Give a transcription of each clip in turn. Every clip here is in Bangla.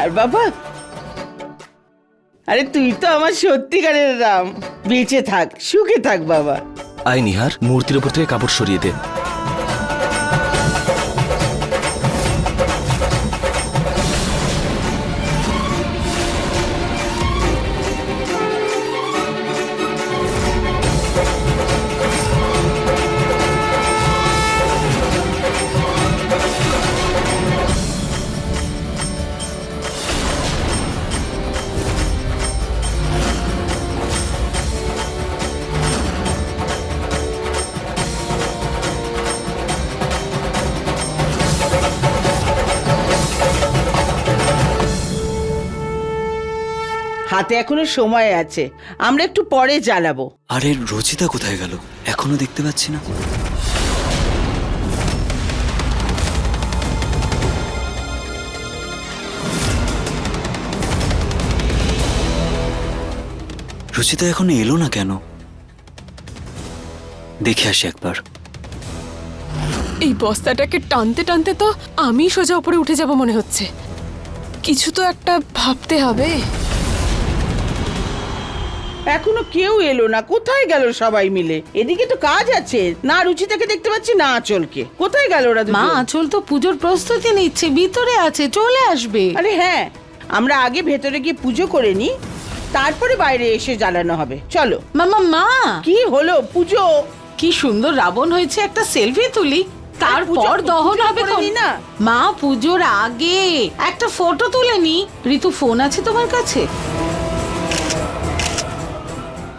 নিহার বাবা। আরে তুই তো আমার সত্যিকারের রাম। বেঁচে থাক, সুখে থাক বাবা। আয় নিহার, মূর্তির উপর থেকে কাপড় সরিয়ে দে। হাতে এখনও সময় আছে। আমরা একটু পরে জ্বালাবো। আরে রচিতা কোথায় গেল? এখনও দেখতে পাচ্ছি না। রচিতা এখন এলো না কেন? দেখে আসি একবার। এই বস্তাটাকে টানতে টানতে তো আমি সোজা উপরে উঠে যাব মনে হচ্ছে। কিছু তো একটা ভাবতে হবে। এখনও কেউ এলো না কোথায় গেল সবাই মিলে? এদিকে তো কাজ আছে। না রুচিতাকে দেখতে পাচ্ছি না আচলকে। কোথায় গেল ওরা মা দুজন? আঁচল তো পুজোর প্রস্তুতি নিচ্ছে ভিতরে আছে চলে আসবে। আরে হ্যাঁ আমরা আগে ভেতরে গিয়ে পুজো করে নি তারপরে বাইরে এসে জ্বালানো হবে। চলো। মামা মা কি হলো? পুজো? কি সুন্দর রাবণ হয়েছে একটা সেলফি তুলি। তারপর পুজো- দহন পুজো হবে করে খন। নি না? মা পুজোর আগে একটা ফটো তুলে নি। ঋতু ফোন আছে তোমার কাছে?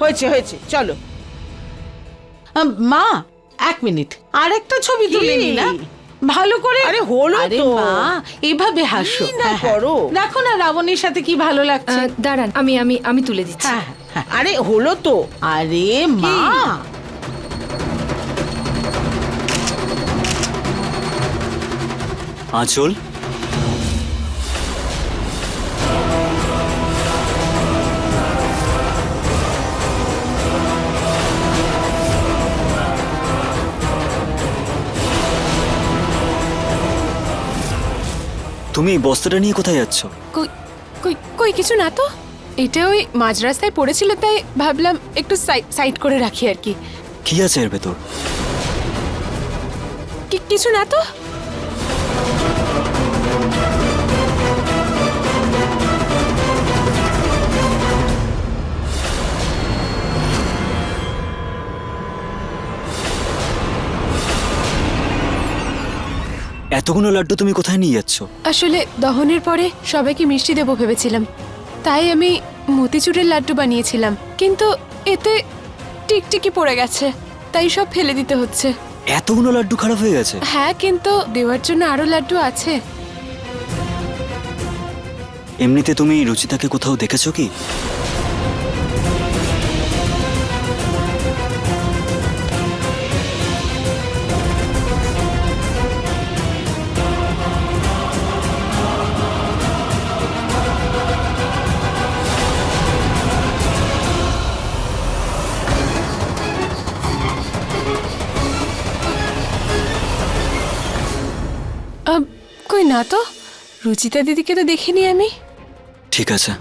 হয়েছে হয়েছে চলো। আম, মা এক মিনিট আর একটা ছবি তুলে নি না? ভালো করে আরে হলো আরে তো। মা এভাবে হাসো। কি না হ্যাঁ, হ্যাঁ। করো? দেখো না রাবণের সাথে কি ভালো লাগছে। আহ, দাঁড়ান আমি আমি আমি তুলে দিচ্ছি। হ্যাঁ হ্যাঁ আরে হলো তো। আরে মা। আঁচল? তুমি এই বস্তাটা নিয়ে কোথায় যাচ্ছ? কই কই কই কিছু না তো। এটা ওই মাঝ রাস্তায় পড়েছিল তাই ভাবলাম একটু সাইড করে রাখি আর কি। কি আছে এর ভেতর? কি- কিছু না তো? এতগুলো লাড্ডু তুমি কোথায় নিয়ে যাচ্ছ? আসলে দহনের পরে সবাইকে মিষ্টি দেবো ভেবেছিলাম। তাই আমি মতিচুরের লাড্ডু বানিয়েছিলাম। কিন্তু এতে টিকটিকি পড়ে গেছে। তাই সব ফেলে দিতে হচ্ছে। এতগুলো লাড্ডু খারাপ হয়ে গেছে? হ্যাঁ কিন্তু দেওয়ার জন্য আরও লাড্ডু আছে। এমনিতে তুমি রুচিতাকে কোথাও দেখেছ কি? না তো? রুচিতা দিদিকে তো দেখিনি আমি। ঠিক আছে।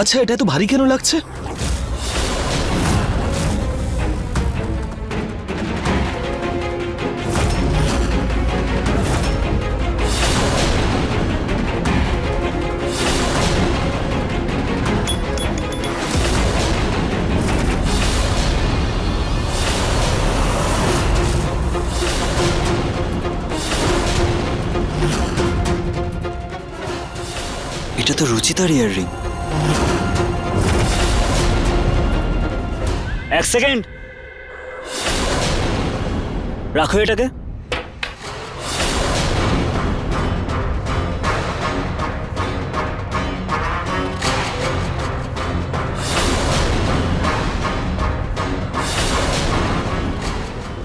আচ্ছা এটা তো ভারী কেন লাগছে? রুচিতার ইয়াররিং এক সেকেন্ড। রাখো এটাকে।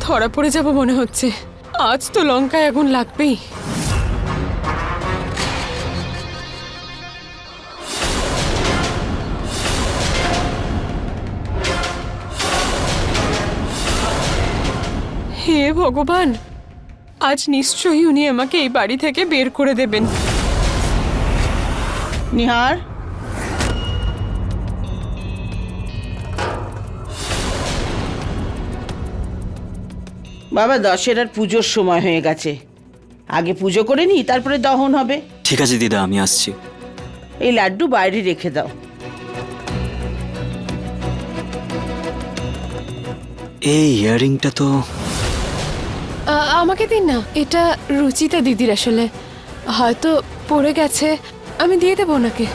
ধরা পড়ে যাব মনে হচ্ছে। আজ তো লঙ্কায় আগুন লাগবেই। হে ভগবান আজ নিশ্চয়ই উনি আমাকে এই বাড়ি থেকে বের করে দেবেন। নিহার? বাবা দশেরার পুজোর সময় হয়ে গেছে। আগে পুজো করে নি তারপরে দহন হবে। ঠিক আছে দিদা আমি আসছি। এই লাড্ডু বাইরে রেখে দাও। এই ইয়াররিংটা তো আমাকে দিন না, এটা রুচিতা দিদির আসলে। হয়তো পড়ে গেছে, আমি দিয়ে দেবো ওনাকে।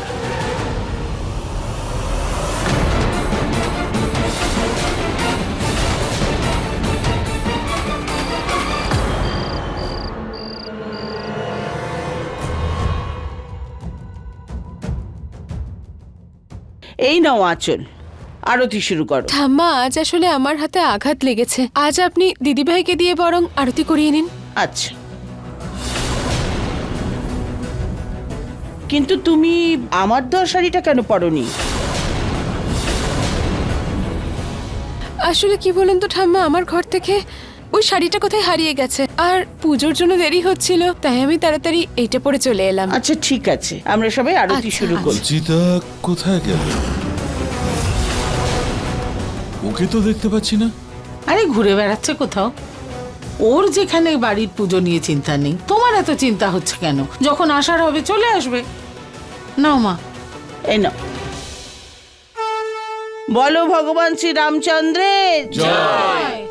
এই নাও আঁচল। আরতি শুরু করো। ঠাম্মা আজ আসলে আমার হাতে আঘাত লেগেছে। আজ আপনি দিদিভাইকে দিয়ে বরং আরতি করিয়ে নিন। আচ্ছা। কিন্তু তুমি আমার দেওয়া শাড়িটা কেন পরনি? আসলে কি বলেন তো ঠাম্মা আমার ঘর থেকে ওই শাড়িটা কোথায় হারিয়ে গেছে? আর পুজোর জন্য দেরি হচ্ছিল তাই আমি তাড়াতাড়ি এইটা পরে চলে এলাম। আচ্ছা ঠিক আছে। আমরা সবাই আরতি আচ্ছা, শুরু করি জিতা কোথায় গেল? ওকে তো দেখতে পাচ্ছি না। আরে ঘুরে বেড়াচ্ছে কোথাও? ওর যেখানে বাড়ির পুজো নিয়ে চিন্তা নেই। তোমার এত চিন্তা হচ্ছে কেন? যখন আসার হবে চলে আসবে। নাও মা। এই নাও। বলো ভগবান শ্রী রামচন্দ্রের। জয়।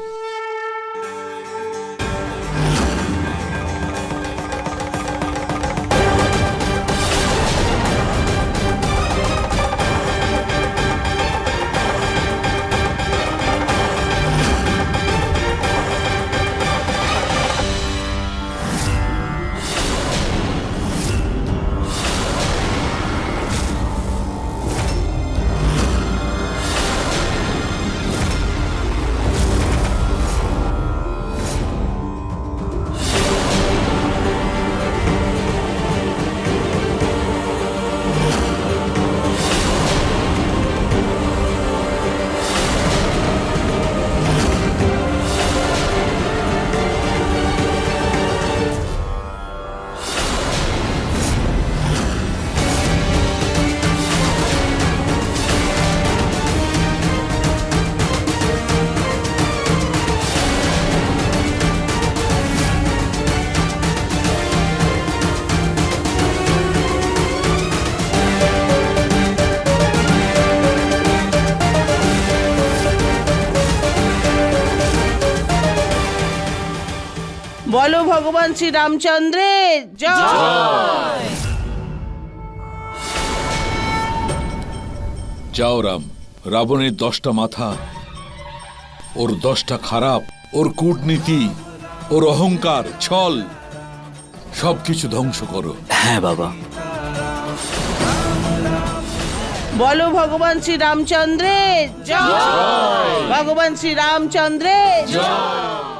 বলো ভগবান শ্রী রামচন্দ্রের জয়! যাও রাম রাবণের দশটা মাথা ওর দশটা খারাপ ওর কূটনীতি ওর অহংকার ছল সবকিছু ধ্বংস করো। হ্যাঁ বাবা। বলো ভগবান শ্রী রামচন্দ্রের জয়! ভগবান শ্রী রামচন্দ্রের জয়!